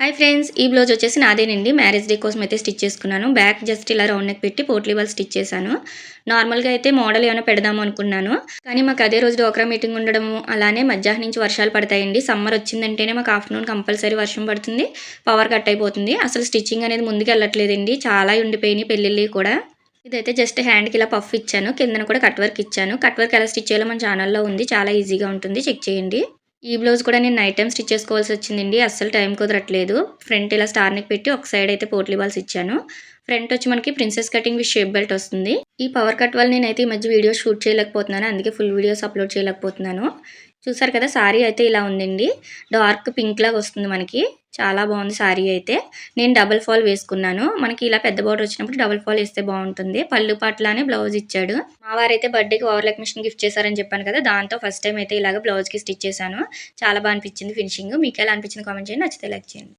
Hi friends ఈ blouse వచ్చేసి నాదేనండి. Marriage day కోసం అయితే స్టిచ్ చేసుకున్నాను. బ్యాక్ జస్ట్ ఇలా రౌండ్ నెక్ పెట్టి పోట్లీ వాళ్ళు స్టిచ్ చేశాను. నార్మల్గా అయితే మోడల్ ఏమైనా పెడదాము అనుకున్నాను. కానీ మాకు అదే రోజు డోక్రా మీటింగ్ ఉండడం అలానే మధ్యాహ్నం నుంచి వర్షాలు పడతాయండి. సమ్మర్ వచ్చిందంటేనే మాకు ఆఫ్టర్నూన్ కంపల్సరీ వర్షం పడుతుంది. పవర్ కట్ అయిపోతుంది. అసలు స్టిచ్చింగ్ అనేది ముందుకు వెళ్ళట్లేదండి. చాలా ఉండిపోయినాయి పెళ్ళిళ్ళు కూడా. ఇదైతే జస్ట్ హ్యాండ్కి ఇలా పఫ్ ఇచ్చాను. కిందన కూడా కట్ వర్క్ ఇచ్చాను. కట్ వర్క్ ఎలా స్టిచ్ చేయాలో మన ఛానల్లో ఉంది. చాలా ఈజీగా ఉంటుంది. చెక్ చేయండి. ఈ బ్లౌజ్ కూడా నేను నైట్ టైం స్టిచ్ చేసుకోవాల్సి వచ్చిందండి. అస్సలు టైం కుదరట్లేదు. ఫ్రంట్ ఇలా స్టార్ పెట్టి ఒక సైడ్ అయితే పోట్లీ బాల్స్ ఇచ్చాను. ఫ్రంట్ వచ్చి మనకి princess cutting with shape belt వస్తుంది. ఈ పవర్ కట్ వల్ల నేనైతే ఈ మధ్య వీడియో షూట్ చేయలేకపోతున్నాను. అందుకే ఫుల్ వీడియోస్ అప్లోడ్ చేయలేకపోతున్నాను. చూసారు కదా శారీ అయితే ఇలా ఉందండి. డార్క్ పింక్ లాగా వస్తుంది మనకి. చాలా బాగుంది శారీ అయితే. నేను డబల్ ఫాల్ వేసుకున్నాను. మనకి ఇలా పెద్ద బార్డర్ వచ్చినప్పుడు డబల్ ఫాల్ వేస్తే బాగుంటుంది. పళ్ళు పాటలానే బ్లౌజ్ ఇచ్చాడు. మా వారైతే బర్త్డేకి ఓవర్లాక్ మిషన్ గిఫ్ట్ చేశారని చెప్పాను కదా దాంతో ఫస్ట్ టైం అయితే ఇలాగ బ్లౌజ్కి స్టిచ్ చేశాను. చాలా బాగా అనిపించింది ఫినిషింగ్ మీకు ఎలా అనిపించింది కామెంట్ చేయండి. నచ్చితే లైక్ చేయండి.